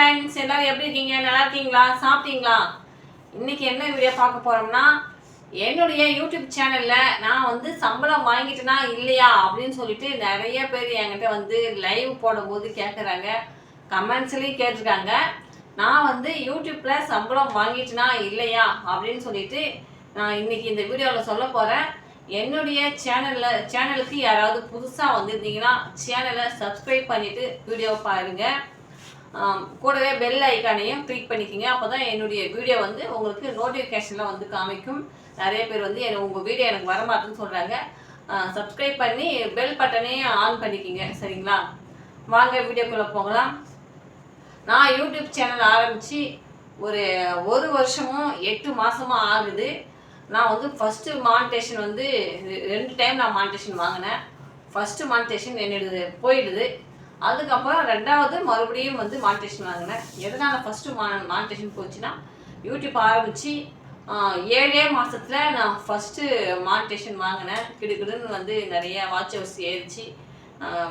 Friends எல்லாரும் எப்படி இருக்கீங்க? நல்லா இருக்கீங்களா? சாப்பிட்டீங்களா? இன்னைக்கு என்ன வீடியோ பார்க்க போறோம்னா என்னுடைய யூடியூப் சேனல்ல நான் வந்து சம்பளம் வாங்கிட்டேனா இல்லையா அப்படின்னு சொல்லிட்டு நிறைய பேர் என்கிட்ட வந்து லைவ் போடும்போது கேட்குறாங்க கமெண்ட்ஸ்லேயும் கேட்டிருக்காங்க. நான் வந்து யூடியூப்ல சம்பளம் வாங்கிட்டேனா இல்லையா அப்படின்னு சொல்லிட்டு நான் இன்னைக்கு இந்த வீடியோவில் சொல்ல போறேன். என்னுடைய சேனல்ல சேனலுக்கு யாராவது புதுசாக வந்திருந்தீங்கன்னா சேனலை சப்ஸ்கிரைப் பண்ணிட்டு வீடியோ பாருங்கள் கூடவே பெல் ஐக்கானையும் கிளிக் பண்ணிக்கிங்க. அப்போ தான் என்னுடைய வீடியோ வந்து உங்களுக்கு நோட்டிஃபிகேஷனில் வந்து காமிக்கும். நிறைய பேர் வந்து எனக்கு உங்கள் வீடியோ எனக்கு வரமாட்டேன்னு சொல்கிறாங்க சப்ஸ்கிரைப் பண்ணி பெல் பட்டனையும் ஆன் பண்ணிக்கிங்க. சரிங்களா? வாங்க வீடியோக்குள்ளே போகலாம். நான் யூடியூப் சேனல் ஆரம்பித்து ஒரு ஒரு வருஷமும் எட்டு மாதமும் ஆகுது. நான் வந்து ஃபஸ்ட்டு மானிட்டேஷன் வந்து ரெ- ரெண்டு டைம் நான் மானிட்டேஷன் வாங்கினேன். ஃபஸ்ட்டு மானிட்டேஷன் என்னோடது போயிடுது. அதுக்கப்புறம் ரெண்டாவது மறுபடியும் வந்து மானிட்டேஷன் வாங்கினேன். எதனால் ஃபஸ்ட்டு மா மானிட்டேஷன் போச்சுன்னா யூடியூப் ஆரம்பித்து ஏழே மாதத்தில் நான் ஃபஸ்ட்டு மானிட்டேஷன் வாங்கினேன். கிடுக்கிடுன்னு வந்து நிறைய வாட்ச் ஹவர்ஸ் ஏறிச்சு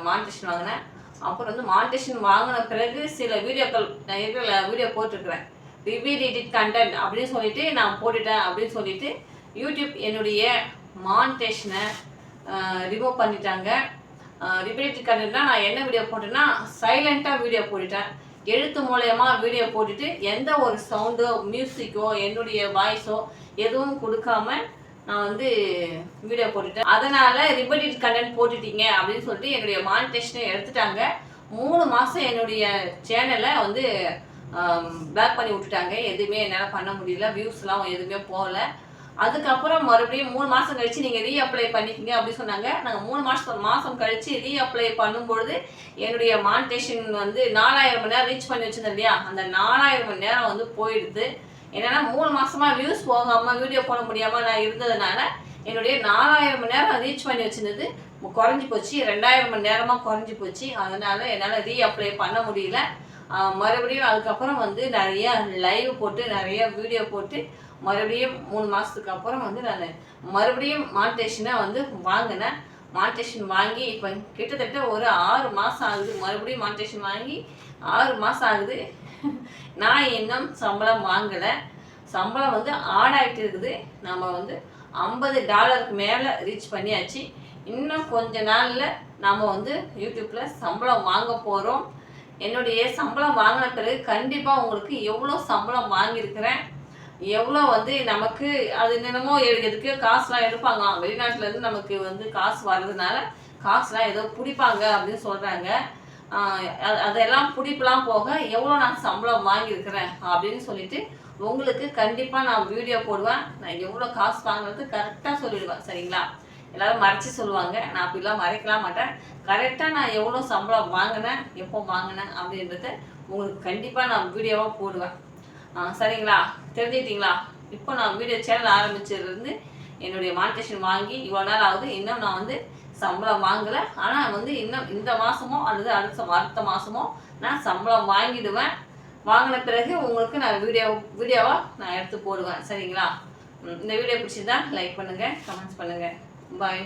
மானிட்டேஷன் வாங்கினேன். அப்புறம் வந்து மானிட்டேஷன் வாங்கின பிறகு சில வீடியோக்கள் நான் இருக்கிற வீடியோ போட்டிருக்கிறேன். ரிவீட் எடிட் கண்டென்ட் அப்படின்னு சொல்லிட்டு நான் போட்டுட்டேன் அப்படின்னு சொல்லிட்டு யூடியூப் என்னுடைய மானிட்டேஷனை ரிமூவ் பண்ணிட்டாங்க. ரிப்பீட் கண்டென்ட்னா நான் என்ன வீடியோ போட்டேன்னா சைலண்ட்டாக வீடியோ போட்டுட்டேன். எழுத்து மூலயமா வீடியோ போட்டுட்டு எந்த ஒரு சவுண்டோ மியூசிக்கோ என்னுடைய வாய்ஸோ எதுவும் கொடுக்காம நான் வந்து வீடியோ போட்டுட்டேன். அதனால் ரிப்பீட் கண்டென்ட் போட்டுட்டீங்க அப்படின்னு சொல்லிட்டு என்னுடைய மானிட்டேஷனை எடுத்துட்டாங்க. மூணு மாதம் என்னுடைய சேனலை வந்து பேக் பண்ணி விட்டுட்டாங்க. எதுவுமே என்னால் பண்ண முடியல. வியூஸ்லாம் எதுவுமே போகல. அதுக்கப்புறம் மறுபடியும் மூணு மாதம் கழிச்சு நீங்கள் ரீஅப்ளை பண்ணிக்கங்க அப்படின்னு சொன்னாங்க. நாங்கள் மூணு மாதம் மாதம் கழிச்சு ரீஅப்ளை பண்ணும்பொழுது என்னுடைய மானிட்டேஷன் வந்து நாலாயிரம் மணி நேரம் ரீச் பண்ணி வச்சிருந்தேன் இல்லையா? அந்த நாலாயிரம் மணி நேரம் வந்து போயிடுது. என்னன்னா மூணு மாசமா வியூஸ் போகாம வீடியோ போட முடியாம நான் இருந்ததுனால என்னுடைய நாலாயிரம் மணி நேரம் ரீச் பண்ணி வச்சிருந்தது. குறைஞ்சி போச்சு. ரெண்டாயிரம் மணி நேரமா குறைஞ்சி போச்சு. அதனால என்னால் ரீஅப்ளை பண்ண முடியல. மறுபடியும் அதுக்கப்புறம் வந்து நிறைய லைவ் போட்டு நிறைய வீடியோ போட்டு மறுபடியும் மூணு மாதத்துக்கு அப்புறம் வந்து நான் மறுபடியும் மானிட்டேஷனை வந்து வாங்கினேன். மானிட்டேஷன் வாங்கி இப்போ கிட்டத்தட்ட ஒரு ஆறு மாதம் ஆகுது. மறுபடியும் மானிட்டேஷன் வாங்கி ஆறு மாதம் ஆகுது. நான் இன்னும் சம்பளம் வாங்கலை. சம்பளம் வந்து ஆட் ஆகிட்டு இருக்குது. நம்ம வந்து ஐம்பது டாலருக்கு மேலே ரீச் பண்ணியாச்சு. இன்னும் கொஞ்ச நாளில் நம்ம வந்து யூடியூப்பில் சம்பளம் வாங்க போகிறோம் என்னுடைய சம்பளம் வாங்கின பிறகு கண்டிப்பாக உங்களுக்கு எவ்வளோ சம்பளம் வாங்கியிருக்கிறேன்? எவ்வளோ வந்து நமக்கு அது என்னமோ எதுக்கு காசுலாம் எடுப்பாங்களாம் வெளிநாட்டிலேருந்து நமக்கு வந்து காசு வர்றதுனால காசுலாம் ஏதோ பிடிப்பாங்க அப்படின்னு சொல்கிறாங்க அதெல்லாம் பிடிப்பெலாம் போக எவ்வளோ நான் சம்பளம் வாங்கியிருக்கிறேன் அப்படின்னு சொல்லிட்டு உங்களுக்கு கண்டிப்பாக நான் வீடியோ போடுவேன். நான் எவ்வளோ காசு வாங்குறது கரெக்டாக சொல்லிடுவேன். சரிங்களா? எல்லாரும் மறைச்சு சொல்லுவாங்க. நான் அப்படிலாம் மறைக்கலாம் மாட்டேன். கரெக்டாக நான் எவ்வளோ சம்பளம் வாங்கினேன் எப்போ வாங்கினேன் அப்படின்றத உங்களுக்கு கண்டிப்பாக நான் வீடியோவாக போடுவேன். ஆ, சரிங்களா? தெரிஞ்சுக்கிட்டீங்களா? இப்போ நான் வீடியோ சேனல் ஆரம்பிச்சதுலேருந்து என்னுடைய மானிட்டேஷன் வாங்கி இவ்வளோ நாள் ஆகுது. இன்னும் நான் வந்து சம்பளம் வாங்கலை. ஆனால் வந்து இன்னும் இந்த மாதமோ அல்லது அடுத்த அடுத்த மாதமோ நான் சம்பளம் வாங்கிடுவேன். வாங்கின பிறகு உங்களுக்கு நான் வீடியோ வீடியோவாக நான் எடுத்து போடுவேன். சரிங்களா? இந்த வீடியோ பிடிச்சிருந்தா லைக் பண்ணுங்கள் கமெண்ட்ஸ் பண்ணுங்கள் Bye.